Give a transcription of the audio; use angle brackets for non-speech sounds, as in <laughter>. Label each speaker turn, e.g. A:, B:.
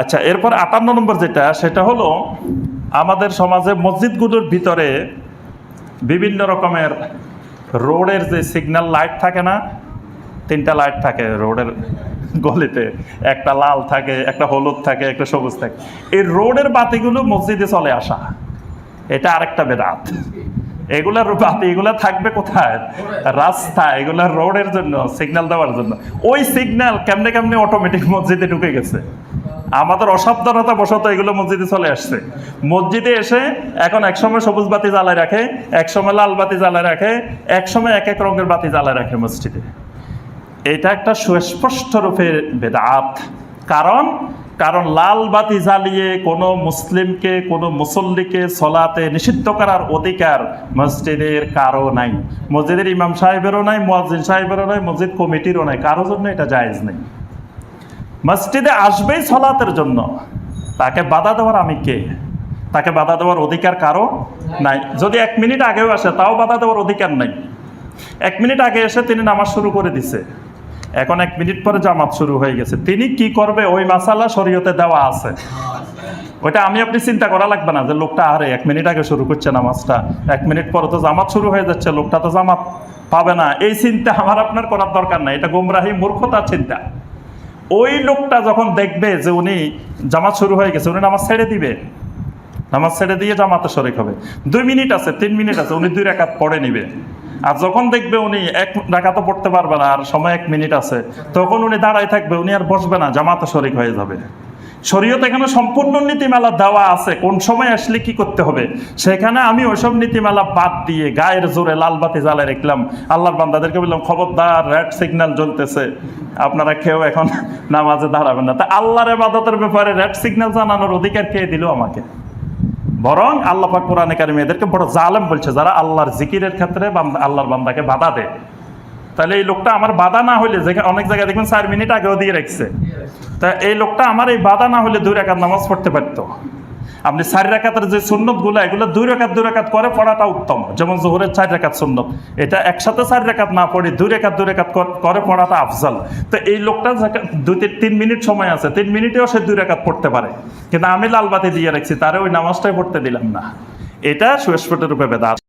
A: আচ্ছা এরপর আটান্ন নম্বর যেটা, সেটা হলো আমাদের সমাজে মসজিদগুলোর ভিতরে বিভিন্ন রকমের রোডের যে সিগন্যাল লাইট থাকে না, তিনটা লাইট থাকে, রোডের গলিতে, একটা লাল থাকে, একটা হলুদ থাকে, একটা সবুজ থাকে। এই রোডের বাতিগুলো মসজিদে চলে আসা, এটা আরেকটা বেদাত। এগুলার বাতি, এগুলা থাকবে কোথায়? রাস্তা, এগুলা রোডের জন্য সিগন্যাল দেওয়ার জন্য। ওই সিগন্যাল কেমনে কেমনে অটোমেটিক মসজিদে ঢুকে গেছে? আমাদের অসাবধানতা বশত এগুলো মসজিদে চলে আসছে। মসজিদে এসে এখন একসময় সবুজ বাতি জ্বালায় রাখে, একসময় লাল বাতি জ্বালায় রাখে, একসময় এক এক রঙের বাতি জ্বালায় রাখে মসজিদে। এটা একটা সুস্পষ্ট রূপে বেদাত। কারণ কারণ লাল বাতি জ্বালিয়ে কোনো মুসলিমকে, কোনো মুসল্লিকে সলাতে নিষিদ্ধ করার অধিকার মসজিদের কারও নাই। মসজিদের ইমাম সাহেবেরও নাই, মুয়াজ্জিন সাহেবেরও নাই, মসজিদ কমিটিরও নাই কারোর জন্য এটা জায়েজ নেই। মসজিদে আসবেই সলাতের জন্য। তাকে বাধা দেওয়ার আমি কে? তাকে বাধা দেওয়ার অধিকার কারও নাই। যদি এক মিনিট আগেও আসে, তাও বাধা দেওয়ার অধিকার নাই। এক মিনিট আগে এসে তিনি নামাজ শুরু করে দিছে। এখন এক মিনিট পরে জামাত শুরু হয়ে গেছে। তিনি কি করবে? ওই মাসালা শরীয়তে দেওয়া আছে। ওইটা আমি আপনি চিন্তা করা লাগবে না যে লোকটা আরে এক মিনিট আগে শুরু করছে নামাজটা। এক মিনিট পরে তো জামাত শুরু হয়ে যাচ্ছে, লোকটা তো জামাত পাবে না। এই চিন্তা আমার আপনার করার দরকার নাই। এটা গোমরাহি মূর্খতার চিন্তা। ওই লোকটা যখন দেখবে যে উনি জামাত শুরু হয়ে গেছে, উনি নামাজ ছেড়ে দিবে। নামাজ ছেড়ে দিয়ে জামাতে শরিক হবে। দুই মিনিট আছে, তিন মিনিট আছে, উনি দুই রেখাত পড়ে নিবে। আর যখন দেখবে উনি এক রাকাতও পড়তে পারবে না, আর সময় এক মিনিট আছে, তখন উনি দাঁড়ায় থাকবে, উনি আর বসবে না, জামাতে শরিক হয়ে যাবে। শরীয়ত এখানে সম্পূর্ণ নীতিমালা দেওয়া আছে। কোন সময় আসলে কি করতে হবে? সেখানে আমি ওইসব নীতিমালা বাদ দিয়ে গায়ের জোরে লাল বাতি জ্বালায় রাখলাম। আল্লাহর বান্দাদেরকে বললাম, খবরদার রেড সিগন্যাল জ্বলতেছে। আপনারা কেউ এখন <laughs> নামাজে দাঁড়াবেন না। তা আল্লাহর এবাদতের ব্যাপারে রেড সিগন্যাল জানানোর অধিকার কে দিল আমাকে? বরং আল্লাহ পাক কোরআনে কারিমে এদেরকে বড় জালেম বলছে, যারা আল্লাহর জিকিরের ক্ষেত্রে আল্লাহর বান্দাকে বাধা দেয়। তাহলে এই লোকটা আমার বাধা না হলে যেখানে অনেক জায়গায় দেখবেন চার মিনিট আগেও দিয়ে রাখছে। তা এই লোকটা আমার এই বাধা না হলে দুই রাকাত নামাজ পড়তে পারতো। আপনি চার রাকাতের যে সুন্নতগুলো, এগুলো দুই রাকাত দুই রাকাত করে পড়াটা উত্তম। যেমন জোহরের চার রাকাত সুন্নত। এটা একসাথে চার রাকাত না পড়ে দুই রাকাত দুই রাকাত কর- পড়াটা আফজাল। তো এই লোকটা দুই তিন- মিনিট সময় আছে, তিন মিনিটেও সে দুই রাকাত পড়তে পারে। কিন্তু আমি লাল বাতি দিয়ে রাখছি, তারে ওই নামাজটাই পড়তে দিলাম না। এটা সুস্পষ্ট রূপে বেদাত।